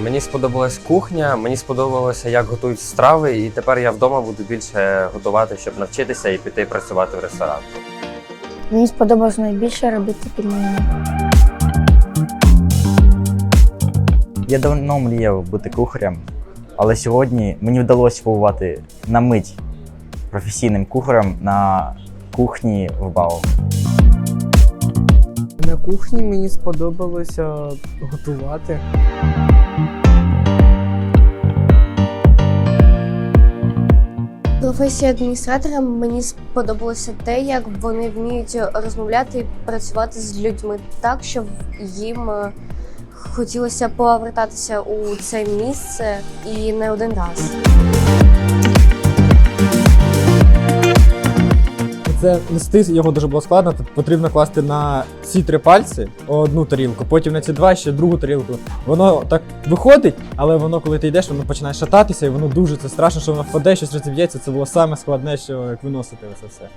Мені сподобалась кухня, мені сподобалося, як готують страви, і тепер я вдома буду більше готувати, щоб навчитися і піти працювати в ресторан. Мені сподобалось найбільше робити пельмені. Я давно мріяв бути кухарем, але сьогодні мені вдалося побувати на мить професійним кухарем на кухні в БАО. На кухні мені сподобалося готувати. Професія адміністратора мені сподобалося те, як вони вміють розмовляти і працювати з людьми так, щоб їм е, хотілося повертатися у це місце і не один раз. Це нести його дуже було складно. Тут потрібно класти на ці три пальці одну тарілку, потім на ці два ще другу тарілку. Воно так виходить, але воно, коли ти йдеш, воно починає шататися, і воно дуже це страшно, що воно впаде, щось розіб'ється. Це було саме складне, що як виносити це все.